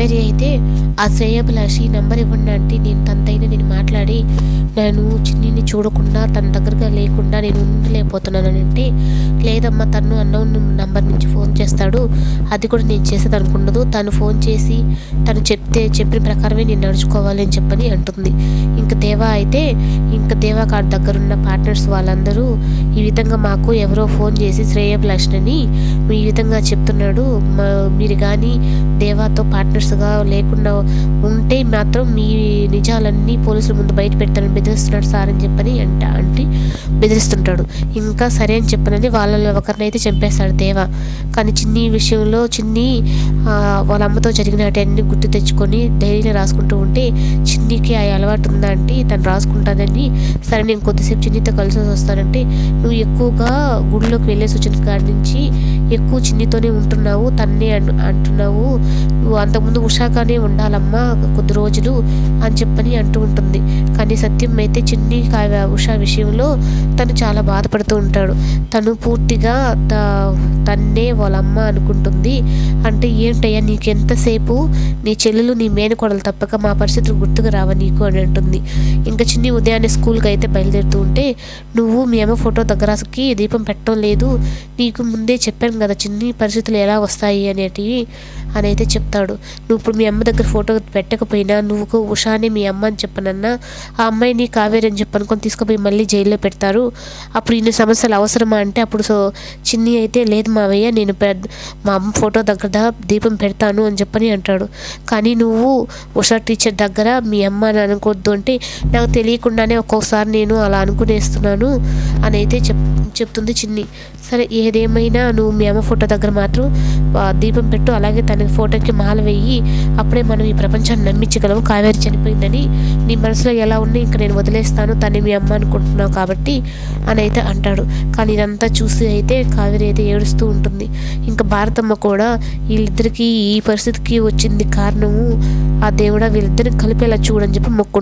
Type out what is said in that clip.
కావేరి అయితే ఆ శ్రేయభిలాషి నంబర్ ఇవ్వండి అంటే నేను తనతైనా నేను మాట్లాడి నేను చిన్నిని చూడకుండా తన దగ్గరగా లేకుండా నేను ఉండలేకపోతున్నాను అంటే లేదమ్మా తను అన్నోన్ నంబర్ నుంచి ఫోన్ చేస్తాడు. అది కూడా నేను చేసేది అనుకుండదు. తను ఫోన్ చేసి తను చెప్తే చెప్పిన ప్రకారమే నేను నడుచుకోవాలి అని చెప్పని అంటుంది. ఇంక దేవా అయితే ఇంక దేవా కార్ దగ్గరున్న పార్ట్నర్స్ వాళ్ళందరూ ఈ విధంగా మాకు ఎవరో ఫోన్ చేసి శ్రేయభిలాషిని ఈ విధంగా చెప్తున్నాడు. మా మీరు కానీ దేవాతో పార్ట్నర్స్గా లేకుండా ఉంటే మాత్రం మీ నిజాలన్నీ పోలీసుల ముందు బయట పెడతానని బెదిరిస్తున్నాడు సార్ అని చెప్పని అంట అంటే బెదిరిస్తుంటాడు. ఇంకా సరే అని చెప్పనని వాళ్ళలో ఒకరినైతే చంపేస్తాడు దేవా. కానీ చిన్ని విషయంలో చిన్ని వాళ్ళ అమ్మతో జరిగిన అన్ని గుర్తు తెచ్చుకొని డైరీలో రాసుకుంటూ ఉంటే చిన్నికి ఆ అలవాటు ఉందా అంటే తను రాసుకుంటానని సరే నేను కొద్దిసేపు చిన్నితో కలిసి వస్తానంటే నువ్వు ఎక్కువగా గుడిలోకి వెళ్ళేసి వచ్చిన కాడి నుంచి ఎక్కువ చిన్నితోనే ఉంటున్నావు తన్నే అంటున్నావు. నువ్వు అంతకుముందు ఉషాగానే ఉండాలమ్మా కొద్ది రోజులు అని చెప్పని అంటూ ఉంటుంది. కానీ సత్యం అయితే చిన్ని ఉషా విషయంలో తను చాలా బాధపడుతూ ఉంటాడు. తను పూర్తిగా త- తన్నే వాళ్ళమ్మ అనుకుంటుంది. అంటే ఏంటయ్యా నీకెంతసేపు నీ చెల్లెలు నీ మేనకోడలు తప్పక మా పరిస్థితులు గుర్తుకు రావా నీకు అని అంటుంది. ఇంకా చిన్ని ఉదయాన్నే స్కూల్కి అయితే బయలుదేరుతూ ఉంటే నువ్వు మీ అమ్మ ఫోటో దగ్గరకి దీపం పెట్టడం లేదు. నీకు ముందే చెప్పాను కదా చిన్ని పరిస్థితులు ఎలా వస్తాయి అనేటివి అని అయితే చెప్తాడు. నువ్వు ఇప్పుడు మీ అమ్మ దగ్గర ఫోటో పెట్టకపోయినా నువ్వు ఉషాని మీ అమ్మ అని చెప్పనన్నా ఆ అమ్మాయిని కావేరి అని చెప్పనుకొని తీసుకుపోయి మళ్ళీ జైల్లో పెడతారు. అప్పుడు ఇన్ని సమస్యలు అవసరమా? అంటే అప్పుడు సో చిన్ని అయితే లేదు మావయ్య నేను మా అమ్మ ఫోటో దగ్గర దీపం పెడతాను అని చెప్పని అంటాడు. కానీ నువ్వు ఉషా టీచర్ దగ్గర మీ అమ్మ అని అనుకోవద్దు అంటే నాకు తెలియకుండానే ఒక్కొక్కసారి నేను అలా అనుకునేస్తున్నాను అని అయితే చెప్ చెప్తుంది చిన్ని. సరే ఏదేమైనా నువ్వు మీ యమ ఫోటో దగ్గర మాత్రం దీపం పెట్టు అలాగే తన ఫోటోకి మాల వేయి అప్పుడే మనం ఈ ప్రపంచాన్ని నమ్మించగలము. కావేరి చనిపోయిందని నీ మనసులో ఎలా ఉన్నా ఇంకా నేను వదిలేస్తాను తను మీ అమ్మ అనుకుంటున్నావు కాబట్టి అని అయితే అంటాడు. కానీ ఇదంతా చూసి అయితే కావేరి అయితే ఏడుస్తూ ఉంటుంది. ఇంకా భారతమ్మ కూడా వీళ్ళిద్దరికీ ఈ పరిస్థితికి వచ్చింది కారణము ఆ దేవుడా వీళ్ళిద్దరిని కలిపేలా చూడని చెప్పి మొక్కుంటుంది.